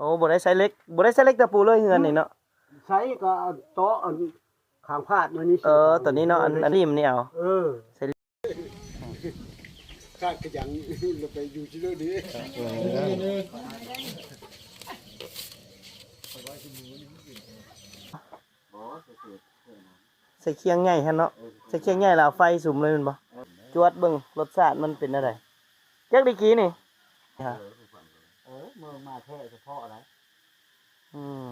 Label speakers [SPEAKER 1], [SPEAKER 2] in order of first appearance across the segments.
[SPEAKER 1] โอ้บ่ได้ใช้เล็กบ่ได้ใช้เล็กตะปูเลยเฮือนนี่เนาะ
[SPEAKER 2] ใช้ก็เอาโต๊ะอันข้างพาดมานี่
[SPEAKER 1] เออตัวนี้เนาะอันอันนี้มันนี่เอา
[SPEAKER 2] เออ
[SPEAKER 1] ใช้
[SPEAKER 2] คาดขยันเราไปอยู่ที่นู่นนี่
[SPEAKER 1] ใส่เคียงใหญ่หั่นเนาะใส่เคียงใหญ่แล้วเอาไฟสุมเลยแมันบ่จวดเบิ่งรสชาติมันเป็นอะไรจักดีกี้นี่ฮะ
[SPEAKER 2] เออเมืองมาแท้เฉพาะอะไร
[SPEAKER 1] อืม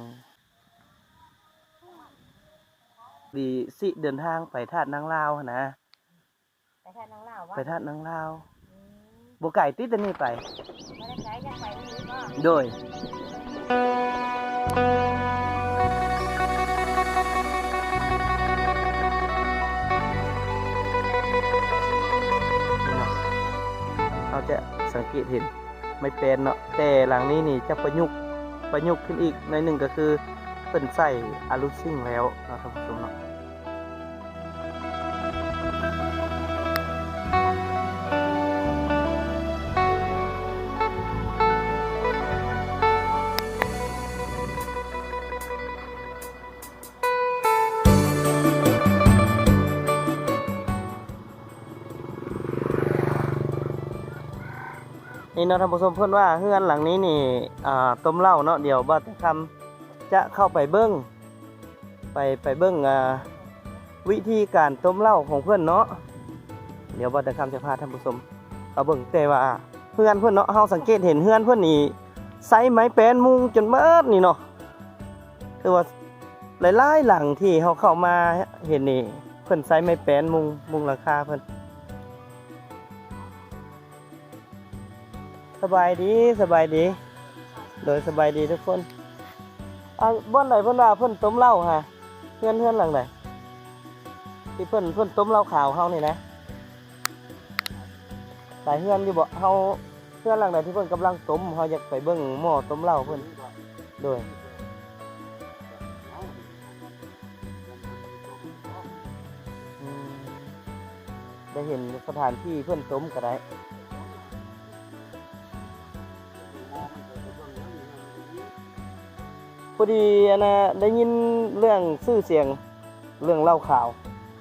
[SPEAKER 1] ดีสิเดินทางไปธาตุนางลาวหั่นนะ
[SPEAKER 3] ไปแค่น้องเล่าว่า
[SPEAKER 1] ไปธาตุนางลาว
[SPEAKER 3] อืม
[SPEAKER 1] บ่ไก่ติดอันนี้ไป
[SPEAKER 3] ไม่ได้ใช้จะไปนี่ก็
[SPEAKER 1] โดย เราจะสังเกตเห็น ไม่เป็นเนาะแต่หลังนี้นี่จะประยุกต์ประยุกต์ขึ้นอีกในหนึ่งก็คือเป็นใส่อาลูซิ่งแล้วนะท่านผู้ชมเนาะ เนาะท่านผู้ชมเพื่อนว่าเฮือนหลังนี้นี่ต้มเหล้าเนาะเดี๋ยวบ้าจะทำจะเข้าไปเบิ้งไปไปเบิ้งอ่าวิธีการต้มเหล้าของเพื่อนเนาะเดี๋ยวบ้าจะทำจะพาท่านผู้ชมเอาเบิ้งแต่ว่าเพื่อนเพื่อนเนาะเฮาสังเกตเห็นเพื่อนเพื่อนนี่ใส่ไม้แป้นมุงจนเบิดนี่เนาะคือว่าหลายๆหลังที่เฮาเข้ามาเห็นนี่เพื่อนใส่ไม้แป้นมุงมุงราคาเพื่อน สบายดีสบายดี โดยสบายดีทุกคนอ่าบ้านไหนเพิ่อนว่าเพิ่อนต้มเหล้าฮะเพื่อนเพื่อนหลังไหนที่เพิ่อนเพิ่อนต้มเหล้าขาวเฮานี่นะหลายเพื่อนอยู่บ่เฮาเพื่อนหลังไหนที่เพิ่อนกำลังต้มเฮาอยากไปเบิ่งหม้อต้มเหล้าเพิ่อนโดยได้เห็นสถานที่เพิ่อนต้มก็ได้ พอดีอันนะได้ยินเรื่องชื่อเสียงเรื่องเล่าข่าว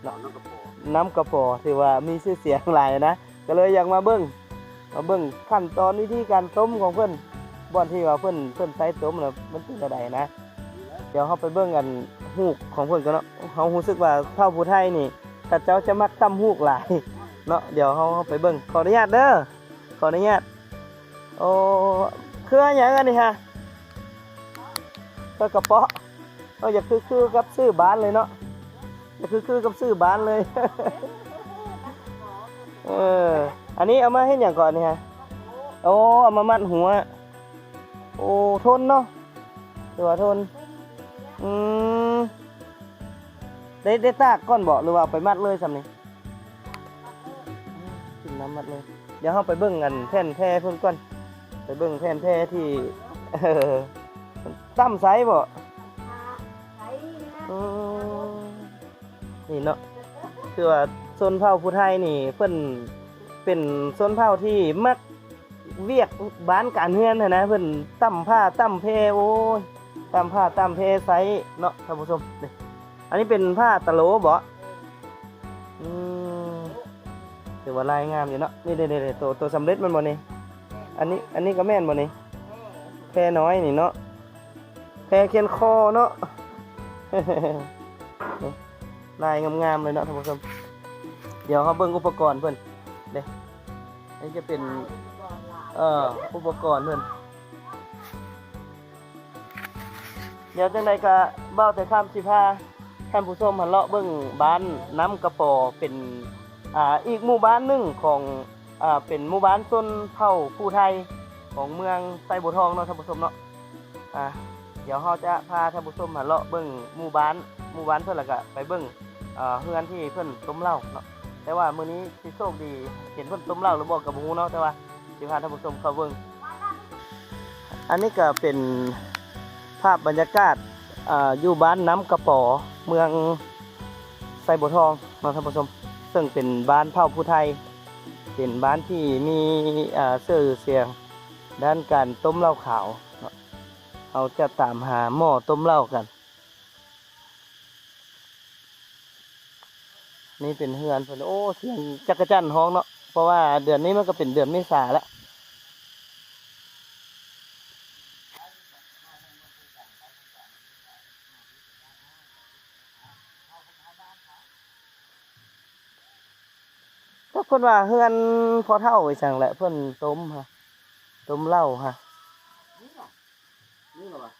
[SPEAKER 2] น้ำกระโปง
[SPEAKER 1] น้ำกระปอที่ว่ามีชื่อเสียงหลายนะก็เลยอยากมาเบิ้งมาเบิ้งขั้นตอนวิธีการต้มของเพื่อนบ่อนที่ว่าเพื่อนเพื่อนใช้ต้มแล้วมันเป็นอะไรนะ เดี๋ยวเขาไปเบิ้งกันฮูกของเพื่อนกันเนาะเขารู้สึกว่าเท่าผู้ไทยนี่ถ้าเจ้าจะมักตำฮูกหลายเนาะเดี๋ยวเขาไปเบิ้งขออนุญาตเด้อขออนุญาตโอ้เครืออย่างอันนี้ฮะ ก็กระเปาะก็อย่าคือคือกับซื้อบ้านเลยเนาะอย่าคือคือกับซื้อบ้านเลย เออ อันนี้เอามาให้อย่างก่อนนี่ฮะ โอ้ เอามามัดหัว โอ้ทนเนาะตัวาทน อืมได้ได้ตากก้อนบ่หรือว่าไปมัดเลยสำนี่กินน้ำมัดเลย เดี๋ยวเราไปเบิ่งกันแท่นแท้เพิ่นก่อน ไปเบิ่งแท่นแท้ที่เออ ตั้มไซส์บ่
[SPEAKER 3] ใช้นะ
[SPEAKER 1] อืมนี่เนาะคือว่าชนเผ่าผู้ไทยนี่ เพิ่นเป็นชนเผ่าที่มักเวียกบ้านการเฮือนหั้นนะเพิ่นตั้มผ้าตั้มเพโอ้ยตั้มผ้าตั้มเพไซส์เนาะท่านผู้ชมนี่อันนี้เป็นผ้าตะโหลบ่อืมถือว่าลายงามอยู่เนาะนี่เด้ๆๆตัวตัวสำเร็จมันบ่นี่อันนี้อันนี้ก็แม่นบ่นี่แค่น้อยนี่เนาะ แพเขียนคอเนาะลายงามๆเลยเนาะท่านผู้ชมเดี๋ยวเขาเบิ่งอุปกรณ์เพิ่นเด้นี่จะเป็นเอ่ออุปกรณ์เพิ่นเดี๋ยวจังใดก็เบ้าแต่ข้ามสิพาท่านผู้ชมหันเลาะเบิ่งบ้านน้ำกระปอเป็นอ่าอีกหมู่บ้านหนึ่งของอ่าเป็นหมู่บ้านชนเผ่าผู้ไทยของเมืองไซบัวทองเนาะท่านผู้ชมเนาะอ่า เดี๋ยวเราจะพาท่านผู้ชมมาเลาะเบิ่งหมู่บ้านหมู่บ้านเพิ่นและก็ไปเบิ่งเอ่อเฮือนที่เพิ่อนต้มเหล้าเนาะแต่ว่ามื้อนี้สิโชคดีเห็นเพิ่อนต้มเหล้าหรือบ่ก็บ่ฮู้เนาะแต่ว่าสิพาท่านผู้ชมเข้าเบิ่งอันนี้ก็เป็นภาพบรรยากาศออยู่บ้านน้ำกระป๋อเมืองไซบัวทองเนาะท่านผู้ชม ซึ่งเป็นบ้านเผ่าผู้ไทย เป็นบ้านที่มีอ่าชื่อเสียงด้านการต้มเหล้าขาว เนาะเอาจะตามหาหม้อต้มเหล้ากัน นี่เป็นเฮือนเพิ่นโอ้เสียงจักรจันทร์ฮ้องเนาะเพราะว่าเดือนนี้มันก็เป็นเดือนเมษาแล้วก็เพิ่นว่าเฮือนพอเท่าไว้สั่งแหละเพิ่อนต้มฮะต้มเหล้าฮะ
[SPEAKER 2] นี่เหรอวะ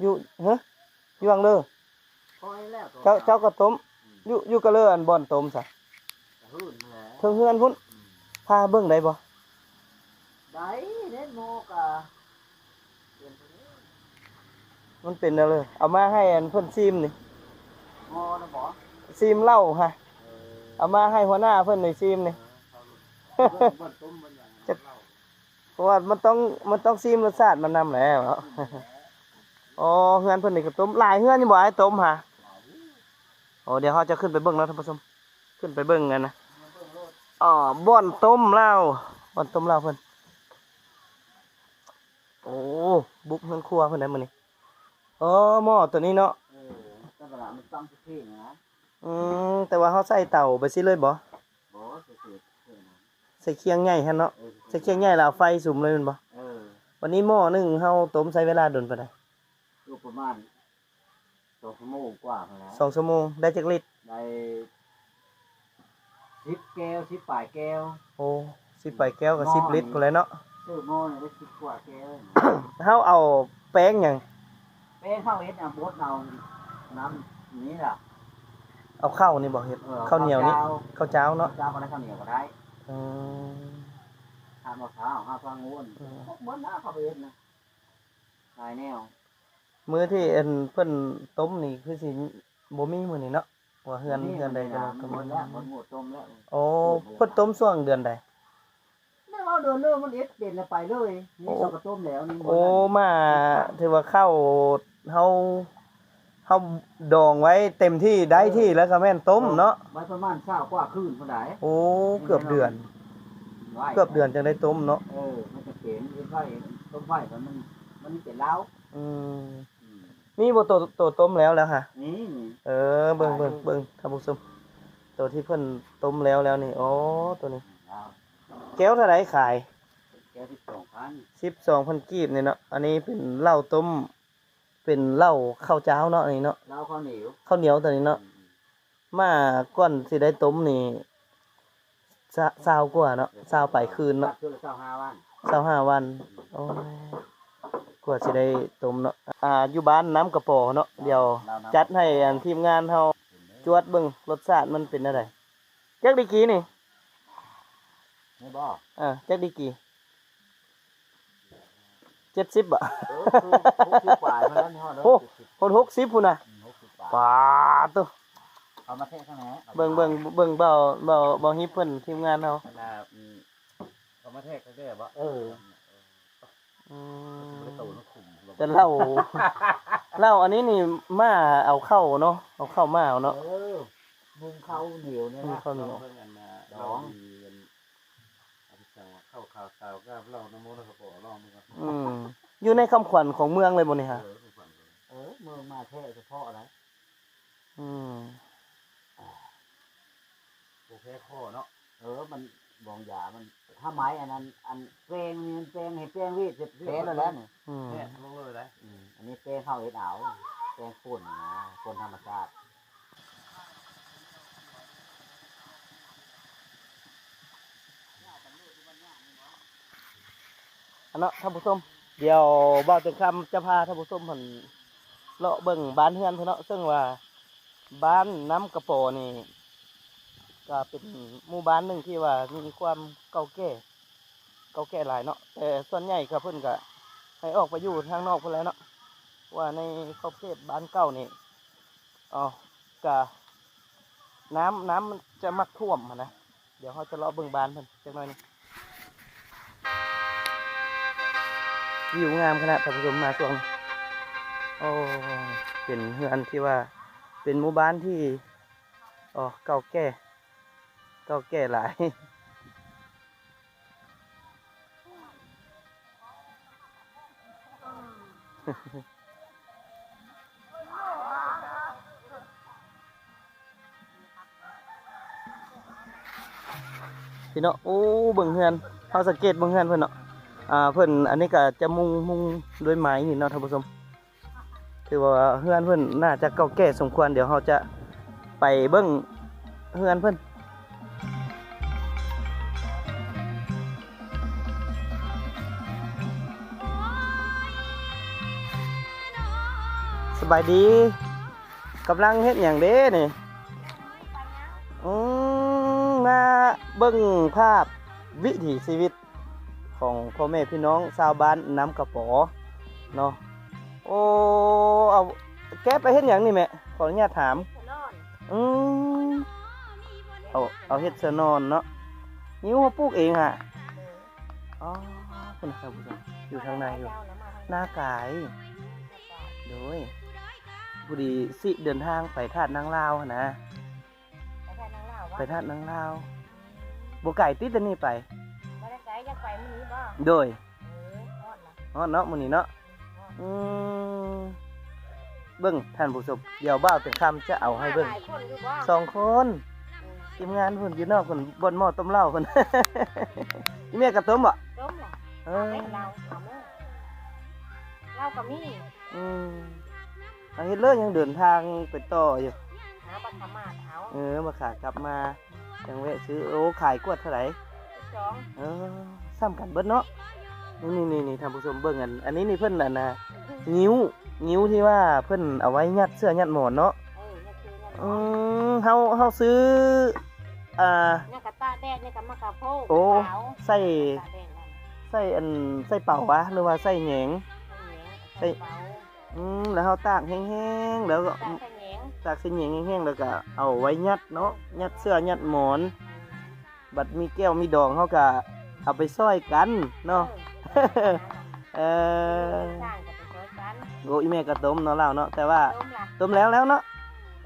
[SPEAKER 1] อยู่เฮ้ยอยู่วังเด้อ
[SPEAKER 2] คอยแล้ว
[SPEAKER 1] เจ้าเจ้าก็ต้มอยู่อยู่ก็เลยอันบ่อนต้มซะ
[SPEAKER 2] หื่นแหละ
[SPEAKER 1] เทิงเฮือนพุ่นพาเบิ่งได้บ่
[SPEAKER 2] ได้เล่นโมกอะ
[SPEAKER 1] มันเป็นอะไรเอามาให้อันเพิ่นซิมนี่
[SPEAKER 2] โมนะบ่
[SPEAKER 1] ซิมเหล้าฮะ
[SPEAKER 2] เออ
[SPEAKER 1] เอามาให้หัวหน้าเพิ่นในซิมนี่
[SPEAKER 2] เบิ่งเบิ่งต้มมันอย่างนั้น
[SPEAKER 1] เพ ราะว่ามันต้องมันต้องซิมรสชาติมันนำแหล้วเนาะอ๋อเฮือนเพิ่นนี่ก็ต้มหลายเฮือนอยู่บ่ให้ต้มฮะโอ้เดี๋ยวเฮาจะขึ้นไปเบิ่งแล้วท่านผู้ชมขึ้นไปเบิ่งกันนะอ๋อบ่อนต้มเหล้าบ่อนต้มเหล้าเพิ่นโอ้บุกเฮือนครัวเพิ่นได้มื้อนี้อ๋อหม้อตัวนี้เนาะ
[SPEAKER 2] เออแต่เวลามันตั้งที่ที่นะ
[SPEAKER 1] อืมแต่ว่าเขาใส่เต่าไปสิเลยบ่
[SPEAKER 2] บ่สุดๆเออนะ
[SPEAKER 1] ใส่เคียงใหญ่ฮะเนาะ
[SPEAKER 2] เออ
[SPEAKER 1] ใส่เคียงใหญ่แล้วเอาไฟสุมเลยแมันบ่
[SPEAKER 2] เออ
[SPEAKER 1] วันนี้หม้อหนึงเฮาต้มใช้เวลาโดนปานใด
[SPEAKER 2] อยู่ประมาณสองชั่วโมงกว่าพอแล้ว
[SPEAKER 1] สองชั่วโมงได้จักลิตร
[SPEAKER 2] ได้สิบแก้วสิบปลายแก้ว
[SPEAKER 1] โอ้สิบไปแก้วกับสิบลิตรพุ่นแหล้วเนาะ
[SPEAKER 2] ซื้อโมเนี่ยได้สิบกว่าแก้ว
[SPEAKER 1] เฮาเอาแป้งหยัง
[SPEAKER 2] แป้งข้าวเอ็ดนะบดเอาน้ำนี้ล่ะ
[SPEAKER 1] เอาข้าวนี่บ่เฮ็ด
[SPEAKER 2] ออ
[SPEAKER 1] ข้าวเหนียวนี่
[SPEAKER 2] ข้
[SPEAKER 1] ข้าวเจ้าา
[SPEAKER 2] ว
[SPEAKER 1] เนาะ
[SPEAKER 2] เจ้าก็ได้ข้าวเหนียวก็ได้
[SPEAKER 1] อืม
[SPEAKER 2] ห้ามมะพร้าวห้ามฟังงูน
[SPEAKER 1] อืม
[SPEAKER 2] เหมือนนะข้าวเอ็ดนะลายแนว
[SPEAKER 1] มื้อที่เอิ้นเพิ่นต้มนี่คือสิบ่มีมื้อนี้เนาะว่าเฮือนเฮือนใดก็
[SPEAKER 2] ก็หมดแล้วหมดหมดต้มแล้ว
[SPEAKER 1] โอ้เพิ่นต้มช่วงเดือนใด
[SPEAKER 2] นี่เราเดินเรื่องมันเอ็ดเด่นแล้วไปเลยนี่เราก็ต้มแล้วนี่หมด
[SPEAKER 1] โอ้
[SPEAKER 2] แล้ว
[SPEAKER 1] มาถือว่าเข้าเฮาเฮาดองไว้เต็มที่ได้ที่แล้วก็แม่นต้มเนาะ
[SPEAKER 2] ไว้ประมาณเช้ากว่าคืนคนใด
[SPEAKER 1] โอ้เกือบเดือน
[SPEAKER 2] ไว้
[SPEAKER 1] เกือบเดือนจังได้ต้มเนาะ
[SPEAKER 2] เออ มันจะเข็นเอ็นไฟต้มไฟแต่มัน มันเป็นเล้า
[SPEAKER 1] อืม
[SPEAKER 2] อืม
[SPEAKER 1] มีบ่ตัวตัวต้มแล้วแล้วค่ะ
[SPEAKER 2] นี่นี่
[SPEAKER 1] เออเบิ่งเบิ่งเบิ่งท่านผู้ชมตัวที่เพิ่นต้มแล้วแล้วนี่ อ๋อ ตัวนี้
[SPEAKER 2] เอา
[SPEAKER 1] แก้วเท่าไหร่ขาย
[SPEAKER 2] แก้วที่สองพัน
[SPEAKER 1] 12,000กีบนี่เนาะ อันนี้เป็นเหล้าต้ม เป็นเหล้าข้าวเจ้าเนาะอันนี้เนาะ
[SPEAKER 2] เล้าข้าวเหนียว
[SPEAKER 1] ข้าวเหนียวตัวนี้เนาะ มาก่อนสิได้ต้มนี่ ซะซาวกว่าเนาะซาวไปคืนเนาะ
[SPEAKER 2] คืนละเช้าห้าวัน
[SPEAKER 1] เศร้าห้าวันโอ้ยกว่าสิได้ต้มเนาะอ่าอยู่บ้านน้ำกระปอเนาะเดี๋ยวจัดให้อันทีมงานเฮาจวดเบิ่งรสชาติมันเป็นอะไรจักดีกี่นี่
[SPEAKER 2] ไม่บอก
[SPEAKER 1] อ่าจักดีกี่เจ็ดสิบอะ
[SPEAKER 2] เออคือหกสิบกว่าเท่านั้นเท่านั้น
[SPEAKER 1] โอ้คนหกสิบพุ่นน่ะ
[SPEAKER 2] หกสิบกว่า
[SPEAKER 1] ป้าตัว
[SPEAKER 2] เอามาเทข้างไหน
[SPEAKER 1] เบิ่งเบิ่งเบิ่งเบาเบาเบาฮิปเพิ่นทีมงานเฮา
[SPEAKER 2] ขนาดอืมเอามาเทข้างได้บ่เออ
[SPEAKER 1] อื
[SPEAKER 2] ไม่ได้
[SPEAKER 1] ม
[SPEAKER 2] ตูนขุม
[SPEAKER 1] แต่เหล้าเหล้าอันนี้นี่มาเอาเข้าเนาะเอาเข้ามาเอาเนาะ
[SPEAKER 2] เออมุงข้าวเหนียวเนี่ย
[SPEAKER 1] มุง
[SPEAKER 2] นะ
[SPEAKER 1] ข้าวเหนียว
[SPEAKER 4] เพิ่งอันมา
[SPEAKER 2] ดอง
[SPEAKER 4] ดีกันอันสั่งว่าเข้าข่าวข่าวก็เล่าน้ำมันต์กระป๋อลองมันก็
[SPEAKER 1] อืมอยู่ในคำขวัญของเมืองเลยบ่นี่ฮะ
[SPEAKER 4] เออทุกฝั่งเลย
[SPEAKER 2] เออเมืองมาเทเฉพาะอะไร
[SPEAKER 1] อืม
[SPEAKER 4] โอเคข้อเนาะ
[SPEAKER 2] เออมันบองยามันถ้าไม้อันนั้น อันแปลงนี่มันแปลงให้แปลงวีดเสร็จแปลงแล้วแล้วนี่
[SPEAKER 1] อืม
[SPEAKER 4] เนี่ยลงเลยได้
[SPEAKER 2] อืมอันนี้แปลงข้าวเอ็ดเอาแปลงฝุ่นนะฝุ่นธรรมชาติ
[SPEAKER 1] อันเนาะท่านผู้ชมเดี๋ยวบ่าวตึกคำจะพาท่านผู้ชมเพิ่นเลาะเบิ่งบ้านเฮือนเพิ่นเนาะซึ่งว่าบ้านน้ำกระโปอนี่ ก็เป็นหมู่บ้านหนึ่งที่ว่ามีความเก่าแก่เก่าแก่หลายเนาะแต่ส่วนใหญ่ก็เพิ่นก็ให้ออกไปอยู่ทางนอกเพิ่นแล้วเนาะว่าในขอบเขตบ้านเก่านี่อ๋อก็น้ำน้ำมันจะมักท่วมนะเดี๋ยวเขาจะเลาะเบิ่งบ้านเพิ่นจักหน่อยนึงวิวงามขนาดท่านผู้ชมมาช่วงโอ้เป็นเฮือนที่ว่าเป็นหมู่บ้านที่อ๋อเก่าแก่ ก่าแก่หลายพี่เนาะโอ้เบิ่งเฮือนเฮาสังเกตเบิ่งเฮือนเพิ่นเนาะอ่าเพิ่นอันนี้ก็จะมุงมุงด้วยไม้นี่เนาะท่านผู้ชมถือว่าเฮือนเพิ่นน่าจะเก่าแก่สมควรเดี๋ยวเฮาจะไปเบิ่งเฮือนเพิ่น บายดีกำลังเฮ็ดหยังเด้นี่อืมมาเบิ่งภาพวิถีชีวิตของพ่อแม่พี่น้องชาวบ้านน้ำกระป๋อเนาะโอ้เอาแกไปเฮ็ดหยังนี่แม่ขออนุญาตถาม
[SPEAKER 3] นอน
[SPEAKER 1] อืมเอาเอาเฮ็ดเสอนอนเนาะนิ้วมาปลูกเองอะอ๋อคุณครับผู้ชมอยู่ทางในอยู่หน้ากายโดย พอดีสิเดินทางไปทาดนางลาวหั้นนะ
[SPEAKER 3] ไปแค่นางเล่าว่า
[SPEAKER 1] ไปทาดนางลาวบ่ไก่ติดอันนี้ไป
[SPEAKER 3] ไม่ได้ไกลอยากไปมื้อนี้บ่
[SPEAKER 1] โดย
[SPEAKER 3] เออนอนล่ะ
[SPEAKER 1] อ๋อเนาะมื้อนี้เนาะอืมเบิ่งท่านผู้ชมเดี๋ยวบ่าวเป็นคำจะเอาให้เบิ่ง
[SPEAKER 3] หลายคนอยู่บ่
[SPEAKER 1] สองคนทีมงานเพิ่นอยู่นอกเพิ่นบนหม้อต้มเหล้าเพิ่น อีแม่ก็ต้มบ่
[SPEAKER 3] ต้มล่ะ
[SPEAKER 1] เอ
[SPEAKER 3] เอา
[SPEAKER 1] อ
[SPEAKER 3] เล่นเราเอามื้อเราก็มี
[SPEAKER 1] อืม อันเฮ็ดเลยยังเดินทางไปต่ออยู่
[SPEAKER 3] หาบัตรธรรมาเอา
[SPEAKER 1] เออมาขากลับมาจังแวะซื้อโอ้ขายกวดเท่าไหร่
[SPEAKER 3] สอง
[SPEAKER 1] เออซ้ำกันเบิดเนาะนี่นี่นี่ท่านผู้ชมเบิ่งอันอันนี้นี่เพิ่นอันน่ะนิ้วนิ้วที่ว่าเพิ่นเอาไว้ยัดเสื้อยัดหมอนเนาะ
[SPEAKER 3] เออนี่คือเนี่ย
[SPEAKER 1] อืมเฮาเฮาซื้ออ่า
[SPEAKER 3] เนี่ยกะตาแดดเนี่ยกะมะกะโพก
[SPEAKER 1] โอ้
[SPEAKER 3] ขาว
[SPEAKER 1] ใส่
[SPEAKER 3] ตาแดดนั่น
[SPEAKER 1] ใส่อันใส่เป่าวะหรือว่าใส่แหนง
[SPEAKER 3] ใส่
[SPEAKER 1] อืมแล้วเฮาตากแห้งๆแล้วก็
[SPEAKER 3] ตาใส่แหนง
[SPEAKER 1] ตากใส่แหนงแห้งๆแล้วก็เอาไว้ยัดเนาะยัดเสื้อยัดหมอน บัดมีแก้วมีดองเฮาก็เอาไปซอยกันเนาะ
[SPEAKER 3] เออ
[SPEAKER 1] เออ
[SPEAKER 3] สร้างก็ไปช่วยกัน
[SPEAKER 1] โอ้อีแม่ก็ต้มเนาะเล่าเนาะแต่ว่า
[SPEAKER 3] ต้มล่ะ
[SPEAKER 1] ต้มแล้วแล้วเนาะ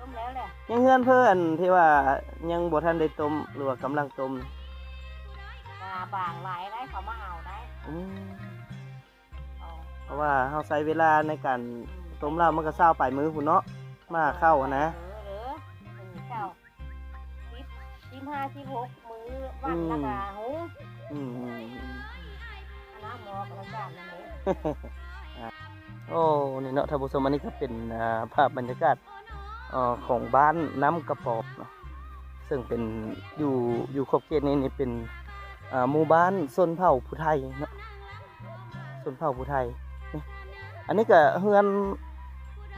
[SPEAKER 3] ต้มแล้วแหละ
[SPEAKER 1] ยังเฮือนเพิ่นที่ว่ายังบ่ทันได้ต้มหรือว่ากำลังต้ม
[SPEAKER 3] กาบางหลายได้เขามาเอาได้
[SPEAKER 1] อืม
[SPEAKER 3] เพ
[SPEAKER 1] ราะว่าเฮาใช้เวลาในการต้มแล้วมันก็เช้าปมือพุ่นเนาะมาเข้านะ
[SPEAKER 3] เออหรือหนึ่งเก้าสิบสิบห้าสิบหกมือวันละกะหู
[SPEAKER 1] อืมอืมอืม
[SPEAKER 3] คณะหมอกระจานนั่นเอง
[SPEAKER 1] โอ้นี่เนาะท่านผู้ชมอันนี้ก็เป็นภาพบรรยากาศออของบ้านน้ำกระปอบเนาะซึ่งเป็นอยู่อยู่ขอบเขตนี้นี่เป็นหมู่บ้านชนเผ่าผู้ไทยเนาะชนเผ่าผู้ไทย อันนี้ก็เฮือน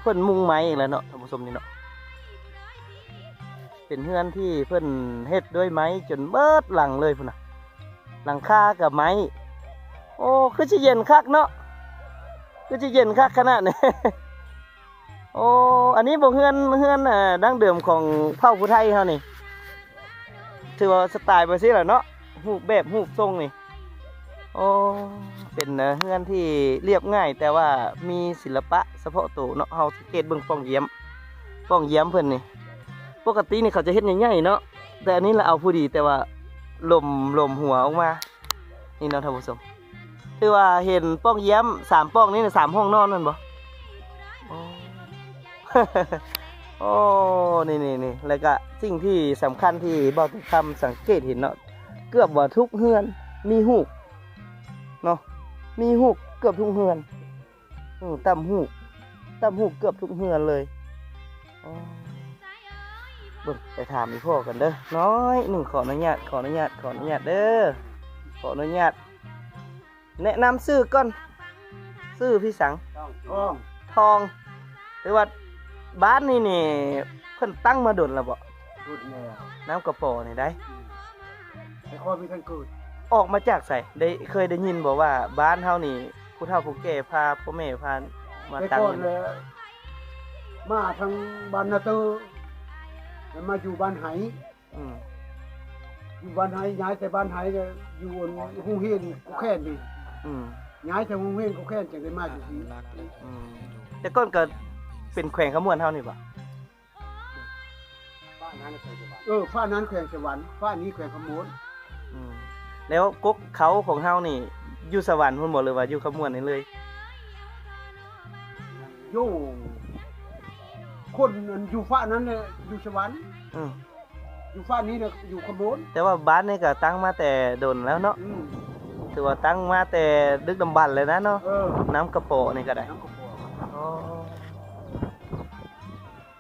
[SPEAKER 1] เพิ่อนมุงไม้อีกแล้วเนาะท่านผู้ชมนี่เนาะเป็นเฮือนที่เพิ่อนเฮ็ดด้วยไม้จนเบิดหลังเลยพุ่นน่ะหลังคากับไม้ โอ้คือสิเย็นคักเนาะก็จะเย็นคักขนาดนี้โอ้อันนี้บอกเฮือนเฮือนอ่าดั้งเดิมของเผ่าผู้ไทยเขานี่ถือว่าสไตล์ไปสิแหละเนาะรูแบบรูทรงนี่ โอ้เป็นเฮือนที่เรียบง่าย แต่ว่ามีศิลปะเฉพาะตัวเนาะเฮาสังเกตเบิ่งป้องเยี่ยมป้องเยี่ยมเพิ่นนี่ปกตินี่เขาจะเฮ็ดใหญ่ๆเนาะแต่อันนี้เราเอาผู้ดีแต่ว่าลมลมหัวออกมานี่เนาะท่านผู้ชมคือว่าเห็นป้องเยี่ยมสามป้องนี่สามห้องนอนนั่นบ่โอ้นี่นี่นี่แล้วก็สิ่งที่สำคัญที่เบาตุคำสังเกตเห็นเนาะเกือบว่าทุกเฮือนมีหูก เนาะมีหูกเกือบทุกเฮือนอืมตำหูกตำหูกเกือบทุกเฮือนเลยอ๋อเบิ่งไปถามอีพ่อกันเด้อน้อยหนึ่งขออนุญาตขออนุญาตขออนุญาตเด้อขออนุญาตแนะนำชื่อก่อนชื่อพี่สัง
[SPEAKER 2] ต้องอ้อม
[SPEAKER 1] ทองหรือว่าบ้านนี่นี่เพิ่นตั้งมาโดนแล้วบ่
[SPEAKER 2] พูดแล้ว
[SPEAKER 1] น้ำกระป๋อนี่ได้
[SPEAKER 2] ไอ้ข้อมีท่านเกิด
[SPEAKER 1] ออกมาจากไสได้เคยได้ยินบอกว่าบ้านเฮานี่ผู้เฒ่าผู้แก่พาพ่อแม่พามา
[SPEAKER 2] ไอ้
[SPEAKER 1] ตั้ง
[SPEAKER 2] ก่อน
[SPEAKER 1] นี่
[SPEAKER 2] เลยมาทางบ้านนาเตอร์แล้วมาอยู่บ้านไห
[SPEAKER 1] อืม
[SPEAKER 2] อยู่บ้านไหย้ายแต่บ้านไหเนี่ยอยู่บนหุงเฮียนกูแค่นนี่
[SPEAKER 1] อืม
[SPEAKER 2] ย้ายแต่หุงเฮียนกูแค่นจังได้มาอยู่ที่
[SPEAKER 1] อืมแต่ก่อนก็เป็นแขวงขมวนเฮานี่บ่
[SPEAKER 2] เออฟ้านั้นแขวงสวรรค์ฟ้านี้แขวงขมวน
[SPEAKER 1] อืม แล้วกกเขาของเฮานี่อยู่สวรรค์พุ่นบ่หรือว่าอยู่ขมวนนี่เลย
[SPEAKER 5] โยคนอันอยู่ฟ้านั้นเนี่ยอยู่สวรรค์
[SPEAKER 1] อืม
[SPEAKER 5] อยู่ฟ้านี้เนี่ยอยู่ขางบวน
[SPEAKER 1] แต่ว่าบ้านนี่ก็ตั้งมาแต่โดนแล้วเนาะ
[SPEAKER 5] อืม
[SPEAKER 1] ถือว่าตั้งมาแต่ดึกดำบรรพ์เลยนะเนาะ
[SPEAKER 5] เออ
[SPEAKER 1] น้ำกระโปะนี่ก็ได้
[SPEAKER 5] น้ำกระป๋อง
[SPEAKER 1] อ๋อ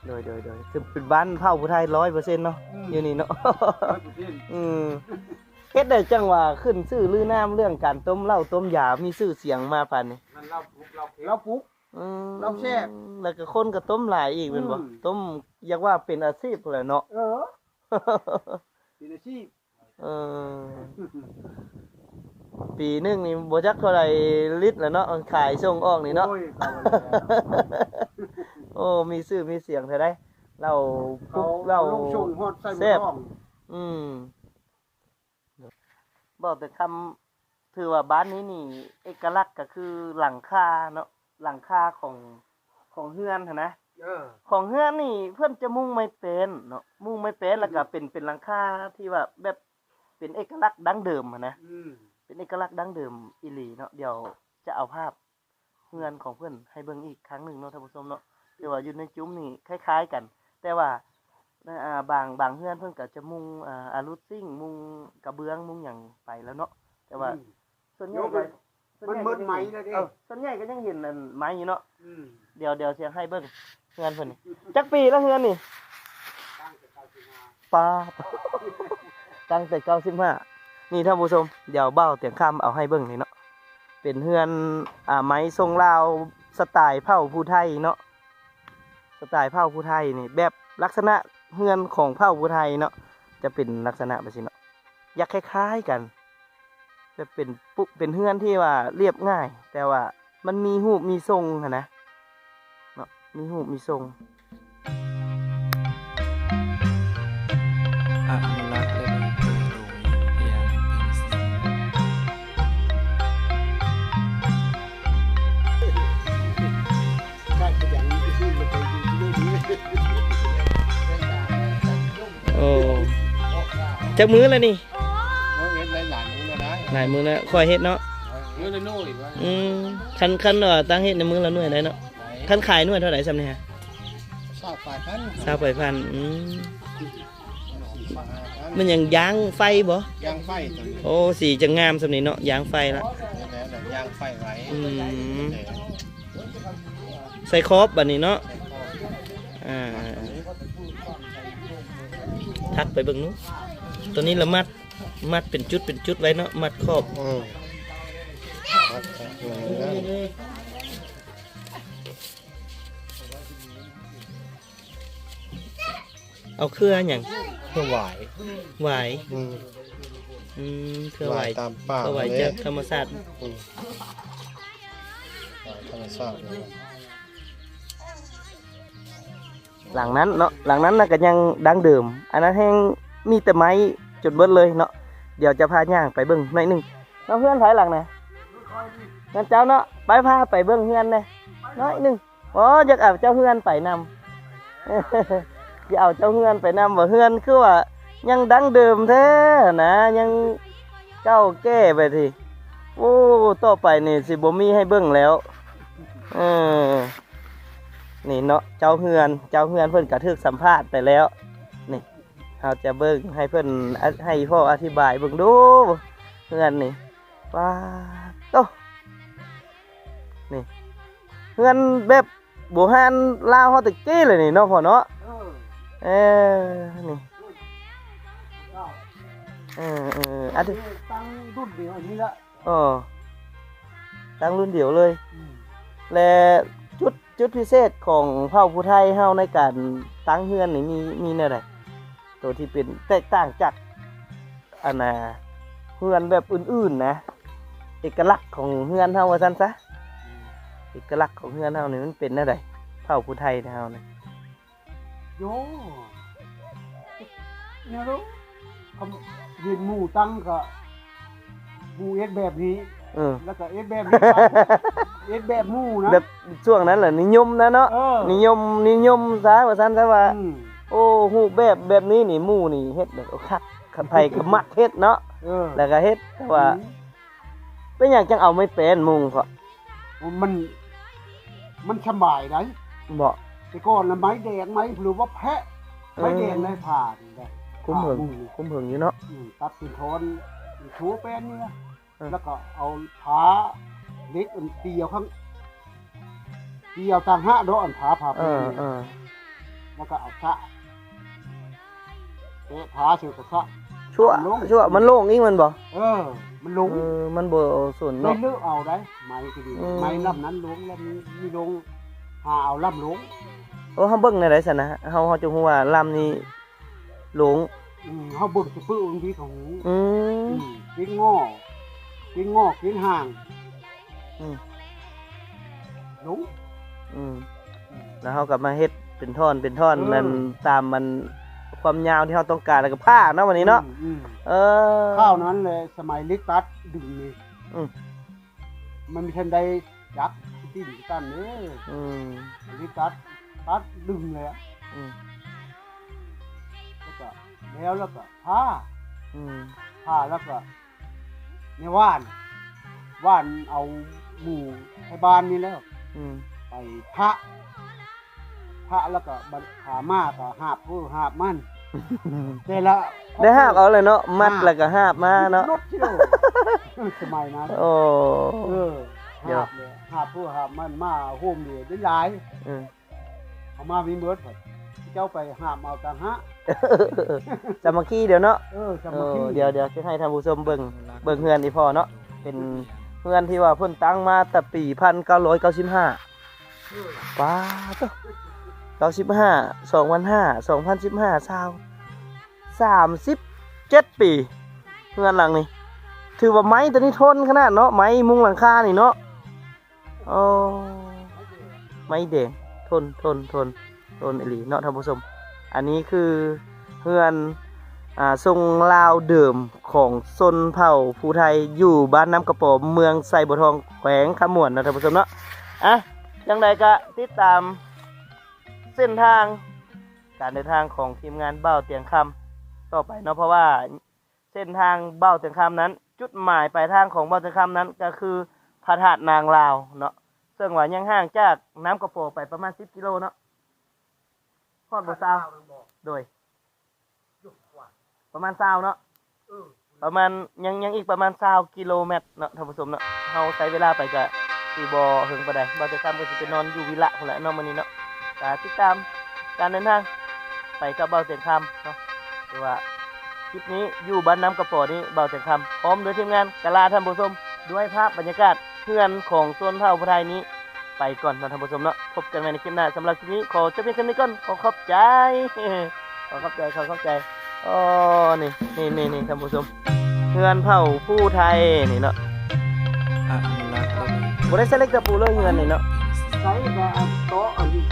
[SPEAKER 1] โดยโดยโดยคือเป็นบ้านเผ่าผู้ไทยร้อยเปอร์เซ็นต์เนาะอยู่นี่เนาะ
[SPEAKER 5] ร้อยเปอร์เซ็นต์
[SPEAKER 1] อืม เฮ็ดได้จังว่าขึ้นชื่อลือน้ำเรื่องการต้มเหล้าต้มยา มีชื่อเสียงมาปานนี้
[SPEAKER 4] นั่นเราปลุกเราเค็ม
[SPEAKER 5] แล้วปุ๊บ
[SPEAKER 1] อืม
[SPEAKER 5] เหล้าแซ่บ
[SPEAKER 1] แล้วก็คนก็ต้มหลายอีกเป็นบ่
[SPEAKER 5] อืม
[SPEAKER 1] ต้มอยากว่าเป็นอาชีพแหละเนาะ
[SPEAKER 5] เออเป็นอาชีพ
[SPEAKER 1] เออปีหนึงนี่บ่จักเท่าไหร่ลิตรแล้วเนาะขายส่งออกนี่เนาะ
[SPEAKER 5] โอ้ยเขาว่าแล้ว
[SPEAKER 1] โอ้ มีชื่อมีเสียงเท่าไดเรา
[SPEAKER 5] เขา
[SPEAKER 1] ปุ๊บเรา
[SPEAKER 5] ลงชงฮอดใส่หม
[SPEAKER 1] แซ่บ
[SPEAKER 5] ท้อง
[SPEAKER 1] อืม บอกแต่คำถือว่าบ้านนี้นี่ เอกลักษณ์ก็คือหลังคาเนาะหลังคาของของเฮือนหั้นนะ
[SPEAKER 5] เออ
[SPEAKER 1] ของเฮือนนี่เพื่อนจะมุ่งไม่เป็นเนาะมุ่งไม่เป็นแล้วก็เป็นเป็นหลังคาที่ว่าแบบเป็นเอกลักษณ์ดั้งเดิมหั้นนะ
[SPEAKER 5] อืม
[SPEAKER 1] เป็นเอกลักษณ์ดั้งเดิมอีหลีเนาะเดี๋ยวจะเอาภาพเฮือนของเพื่อนให้เบิ่งอีกครั้งหนึ่งเนาะท่านผู้ชมเนาะที่ว่าอยู่ในจุ้มนี่คล้าย ๆ กัน แต่ว่า อ่าบางบางเฮือนเพิ่นก็จะมุงอ่าอารุซิ่งมุงกระเบื้องมุงหยังไปแล้วเนาะแต่ว่า
[SPEAKER 5] อืม
[SPEAKER 1] ส่วนใหญ่ก็ส่ว
[SPEAKER 5] มัน
[SPEAKER 1] ใหญ่
[SPEAKER 5] เบิด
[SPEAKER 1] ก็ยัง
[SPEAKER 5] ไหม
[SPEAKER 1] เห็น
[SPEAKER 5] แล้วดิ
[SPEAKER 1] เออส่วนใหญ่ก็ยังเห็นอันไม้อยู่เนาะ
[SPEAKER 5] อืม
[SPEAKER 1] เดี๋ยวเดี๋ยวเสียงให้เบิ่งเฮือนเพิ่นนี่จักปีแล้วเฮือนนี่ป้าบ ตั้งแต่เก้าสิบห้านี่ท่านผู้ชมเดี๋ยวเบ้าเตียงข้ามเอาให้เบิ่งนี่เนาะเป็นเฮือนอ่าไม้ทรงลาวสไตล์เผ่าผู้ไทยเนาะสไตล์เผ่าผู้ไทยนี่แบบลักษณะ เฮือนของเผ่าผู้ไทยเนาะจะเป็นลักษณะแบบนี้เนาะอยากคล้ายๆกัน จะเป็นปุ๊เป็นเฮือนที่ว่าเรียบง่าย แต่ว่ามันมีหูมีทรงนะเนาะมีหูมีทรง จักมือแล้วนี่
[SPEAKER 4] เฮ็ดหลายๆมื้อแล้วได้
[SPEAKER 1] หลายมือแล้วค่อยเฮ็ดเนาะ
[SPEAKER 4] มื้อละน้อยว่า
[SPEAKER 1] อืมคันคันว่าตั้งเฮ็ดในมือละหน่วยได้เนาะคันขายหน่วยเท่าไหร่ซำเนี่ยฮะ
[SPEAKER 4] ทราบฝ่ายพัน
[SPEAKER 1] สาวไปพันอืมมันยังยางไฟบ่
[SPEAKER 4] ยางไฟตัวนี้
[SPEAKER 1] โอ้สีจะงามสำนี้เนาะยางไฟละ
[SPEAKER 4] แล้วแต่ยางไฟไว้
[SPEAKER 1] อืม
[SPEAKER 4] แต่
[SPEAKER 1] ใส่ครอบบัดนี้เนาะอ่าทักไปเบิ่งนู้น ตัวนี้ละมัดมัดเป็นจุดเป็นจุดไว้เนาะมัดครอบ
[SPEAKER 4] อืมครับครับอย่างนี้นะ
[SPEAKER 1] เอาเครือหยัง
[SPEAKER 4] เพื่อหวาย
[SPEAKER 1] หวาย
[SPEAKER 4] อืม
[SPEAKER 1] อืมเครือหวาย
[SPEAKER 4] ตามป่า
[SPEAKER 1] เครือหวาย
[SPEAKER 4] เลย
[SPEAKER 1] จากธรรมชาติ
[SPEAKER 4] อืมหวายธรรมชาติเลย
[SPEAKER 1] หลังนั้นเนาะหลังนั้นน่ะก็ยังดังเดิม อันนั้นแห้งมีแต่ไม้ จนเบิดเลยเนาะเดี๋ยวจะพาย่างไปเบิ่งหน่อยหนึงเราเพื่อนถอยหลังนะงั้นเจ้าเนาะไปพาไปเบิ่งเฮือนเลยน้อยหนึงอ๋ออยากเอาเจ้าเฮือนไปนำ อยากเอาเจ้าเฮือนไปนำว่าเฮือนคือว่ายังดังเดิมแท้นะยังเก้าแก้ไปทีโอ้ต่อไปนี่สิบ่มีให้เบิ่งแล้วเออนี่เนาะเจ้าเฮือน เจ้าเฮือนเพิ่นกระทึกสัมภาษณ์ไปแล้ว เราจะเบิ่งให้เพิ่อนให้พ่ออธิบายเบิ่งดูเฮือนนี่ว้าโตนี่เฮือนแบบโบราณลาวเฮาตะกี้เลยนี่เนาะพ่อเนาะ
[SPEAKER 5] เออ
[SPEAKER 1] นี่เออเอออธิ
[SPEAKER 5] ตั้งรุ่นเดียวอันนี้ละ
[SPEAKER 1] อ๋อตั้งรุ่นเดียวเลย และจุดจุดพิเศษของเผ่าผู้ไทยเฮาในการตั้งเฮือนนี่มีมีแนวใด ตัวที่เป็นแตกต่างจากอันน่ะเฮือนแบบอื่นๆนะ เอกลักษณ์ของเฮือนเฮาว่าซั่นซะเอกลักษณ์ของเฮือนเฮานี่มันเป็นแนวใดเผ่าผู้ไทยเฮานี่
[SPEAKER 5] โยเนี่ยรู้คำยืนหมู่ตั้งก็หมู่เอ็ดแบบนี้
[SPEAKER 1] เออ
[SPEAKER 5] แล้วก็เอ็ดแบบนี้เอ็ดแบบหมู่นะ
[SPEAKER 1] แบบช่วงนั้นแหละนิยมนะเนาะ
[SPEAKER 5] เออ
[SPEAKER 1] นิยมนิยมซะว่าซั่นซะว่า
[SPEAKER 5] อืม
[SPEAKER 1] โอ้ฮู้แบบแบบนี้นี่หมู่นี่เฮ็ดแบบคักคันไผก็มักเฮ็ดเนาะ
[SPEAKER 5] เออ
[SPEAKER 1] แล้วก็เฮ็ดแต่ว่า เป็นหยังจังเอาไม่เป็นมุงเพราะ
[SPEAKER 5] มัน มันสบายได้
[SPEAKER 1] บ่
[SPEAKER 5] แต่ก่อนน่ะไม้แดงไม้หรือว่าแพะไม้แดงได้ผ่านได้
[SPEAKER 1] คุ้มเหิงคุ้มเหิงอยู่เนาะ
[SPEAKER 5] อืมตัดเป็นทอนชูเป็นนี่นะ
[SPEAKER 1] เออ
[SPEAKER 5] แล้วก็เอาผาเล็กอันเตียวข้างเตียวต่างหะเนาะอันผาผา
[SPEAKER 1] เอ
[SPEAKER 5] เป็น
[SPEAKER 1] อ
[SPEAKER 5] นี่
[SPEAKER 1] เออ
[SPEAKER 5] แล้วก็เอาสะเตะ ผาเสือกระสะ
[SPEAKER 1] ชั่วชั่วมันโล่งอีกมันบ่
[SPEAKER 5] เออ มันลง
[SPEAKER 1] เออมันบ่สน
[SPEAKER 5] ไม่
[SPEAKER 1] เนาะ
[SPEAKER 5] เลือกเอาได้ไม้ก็ดี
[SPEAKER 1] อืม
[SPEAKER 5] ไม้ลำนั้นลงลำนี้มีลงหาเอาลำลง
[SPEAKER 1] โอ้เฮาเบิ่งในไดซั่นนะเฮาเฮาจะฮู้ว่าลำนี้หลง
[SPEAKER 5] อืมเขาเบิ่งจะปื้องพี่ของหู
[SPEAKER 1] อืม
[SPEAKER 5] อืมกินงอกินงอกินห่าง
[SPEAKER 1] อืม
[SPEAKER 5] ลง
[SPEAKER 1] อืมแล้วเฮาก็มาเฮ็ดเป็นท่อนเป็นท่อน
[SPEAKER 5] เออ
[SPEAKER 1] นั่นตามมัน ความยาวที่เฮาต้องการแล้วก็ผ้าเนาะวันนี้เนาะ
[SPEAKER 5] อืม
[SPEAKER 1] เออ
[SPEAKER 5] ข้าวนั้นเลยสมัยเล็กตัดดึงนี่
[SPEAKER 1] อืม
[SPEAKER 5] มันมีทันใดยักษ์ที่ดินตันเน้อ
[SPEAKER 1] อืม
[SPEAKER 5] เล็กตัดตัดดึงเลยอะ
[SPEAKER 1] อืม
[SPEAKER 5] แล้วก็แล้วแล้วก็ผ้า
[SPEAKER 1] อืม
[SPEAKER 5] ผ้าแล้วก็เนี่ยว่านว่านเอาหมูให้บ้านนี่แล้ว
[SPEAKER 1] อืม
[SPEAKER 5] ไปพระ พระแล้วก็บัดขามาก็หาบผู้หาบมัน แต่ละ
[SPEAKER 1] ได้หาบเอาเลยเนาะมัดแล้วก็หาบมาเนาะ
[SPEAKER 5] รถที่เราสมัยนั้น
[SPEAKER 1] โอ้
[SPEAKER 5] เออ
[SPEAKER 1] เดี๋ยว
[SPEAKER 5] หาบเลยหาบผู้หาบมันมาโฮมเดียวได้หลาย
[SPEAKER 1] อืม
[SPEAKER 5] เอามามีเบิดหมดเจ้าไปหาบเอาต่างหะ
[SPEAKER 1] สามัคคีเดี๋ยวเนาะ
[SPEAKER 5] เออสา
[SPEAKER 1] เอ
[SPEAKER 5] มัค
[SPEAKER 1] อ
[SPEAKER 5] คี
[SPEAKER 1] เดี๋ยวเดี๋ยวจะให้ท่านผู้ชมเบิ่งเบิ่งเฮือนอีพอเนาะเป็นเฮือนที่ว่าเพิ่นตั้งมาแต่ปี1995ป้าดเก้าสิบห้าสองพันห้าสองพันสิบห้าสาว สามสิบเจ็ดปีเฮือนหลังนี้ถือว่าไม้ตัวนี้ทนขนาดเนาะไม้มุงหลังคานี่เนาะโอ้ไม้แดงทนทนทนทนอลีเนาะท่านผู้ชมอันนี้คือเฮือนอ่าทรงลาวเดิมของชนเผ่าภูไทยอยู่บ้านน้ำกระป๋อมเมืองไซบัวทองแขวงขมวนนะท่านผู้ชมเนาะอะยังไงก็ติดตามเส้นทางการเดินทางของทีมงานเบ้าเตียงคำ ต่อไปเนาะเพราะว่าเส้นทางเบ้าเตียงคำนั้น จุดหมายปลายทางของเบ้าเตียงคำนั้น ก็คือพระธาตุนางลาวเนาะซึ่งว่ายังห่างจากน้ำกระโปไปประมาณ10กิโลเนาะฮอดบ่ซาวโดย ประมาณซาวเนาะประมาณยังยังอีกประมาณซาวกิโลเมตรเนาะท่านผู้ชมเนาะเฮาใช้เวลาไปก็สิบ่เฮิงปานใดบ่จะทำก็สิไปนอนอยู่วิละพุ่นแหละเนาะมื้อนี้เนาะก็ติดตามการเดินทางไปกับเบาเสียงคำเนาะ หรือว่าคลิปนี้อยู่บ้านน้ำกระป๋อนี้เบาเสียงคำพร้อมด้วยทีมงานกะลาท่านผู้ชมด้วยภาพบรรยากาศเพื่อนของโซนเผ่าพุทไทยนี้ ไปก่อนเนาะท่านผู้ชมเนาะพบกันใหม่ในคลิปหน้าสำหรับคลิปนี้ขอจบเพียงเท่านี้ก่อนขอขอบใจขอขอบใจขอขอบใจอ๋อนี่นี่นี่นี่ท่านผู้ชมเฮือนเผ่าผู้ไทยนี่เนาะ
[SPEAKER 6] อนุรักษ์ระเบิด
[SPEAKER 1] บ่ได้เซเล็กตะปูเลยเฮือนนี่เนาะ
[SPEAKER 5] ใช้ก็เอาโต๊ะอันนี้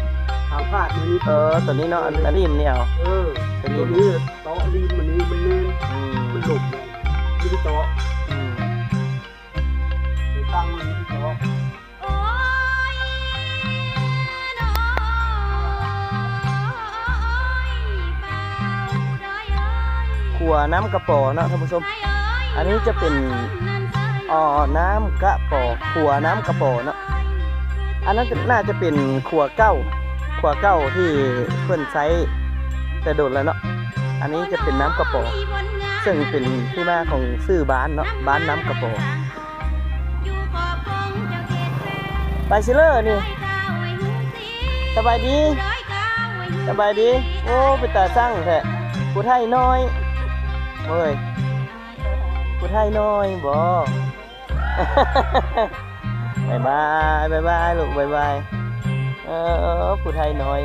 [SPEAKER 5] หาพาดมานี่
[SPEAKER 1] เออตัวนี้เนาะอันอันนี้มันเนี่ยเอา
[SPEAKER 5] เออ
[SPEAKER 1] ตัว
[SPEAKER 5] ตัว
[SPEAKER 1] นี้
[SPEAKER 5] อโต๊ะรีมมันนี้มันเน่น
[SPEAKER 1] อืม
[SPEAKER 5] มันหลบเลยนี่คือโต๊ะ
[SPEAKER 1] อืม
[SPEAKER 5] เดี๋ยวตั้งมันนี่โต๊ะ
[SPEAKER 3] โอ้ยน้อยเบาได้เอ้ย
[SPEAKER 1] ขัวน้ำกระป๋อเนาะท่านผู้ชม
[SPEAKER 3] ได้เอ้ย
[SPEAKER 1] อันนี้จะเป็นอ๋อน้ำกระป๋อขัวน้ำกระป๋อเนาะอันนั้นน่าจะเป็นขัวเก้า ขัวเก้าที่เพื่อนใช้แต่โดดแล้วเนาะอันนี้จะเป็นน้ำกระป๋อซึ่งเป็นที่มาของชื่อบ้านเนาะบ้านน้ำกระป๋อ
[SPEAKER 3] อยู่ขอบคง
[SPEAKER 1] ไปซิเลอร์นี่
[SPEAKER 3] ยส
[SPEAKER 1] บายดีสบายดี โอ้ไปตาสั่งแท้ผู้ไทยน้อยเฮ้ยผู้ไทยน้อยบ่บายบายบายบายลูกบายบาย ออผู้ไทยน้อย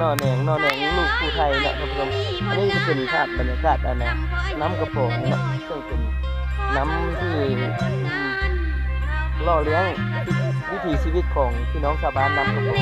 [SPEAKER 1] นอแหนงนอแหนงลูกผู้ไทยนะท่านผู้ชมอันนี้จะเป็นภาพบรรยากาศอันนะน้ำกระโปรงเนะซึ่งเป็นน้ำที่ล่อเลี้ยงวิถีชีวิตของพี่น้องชาวบ้านน้ำกระโปรง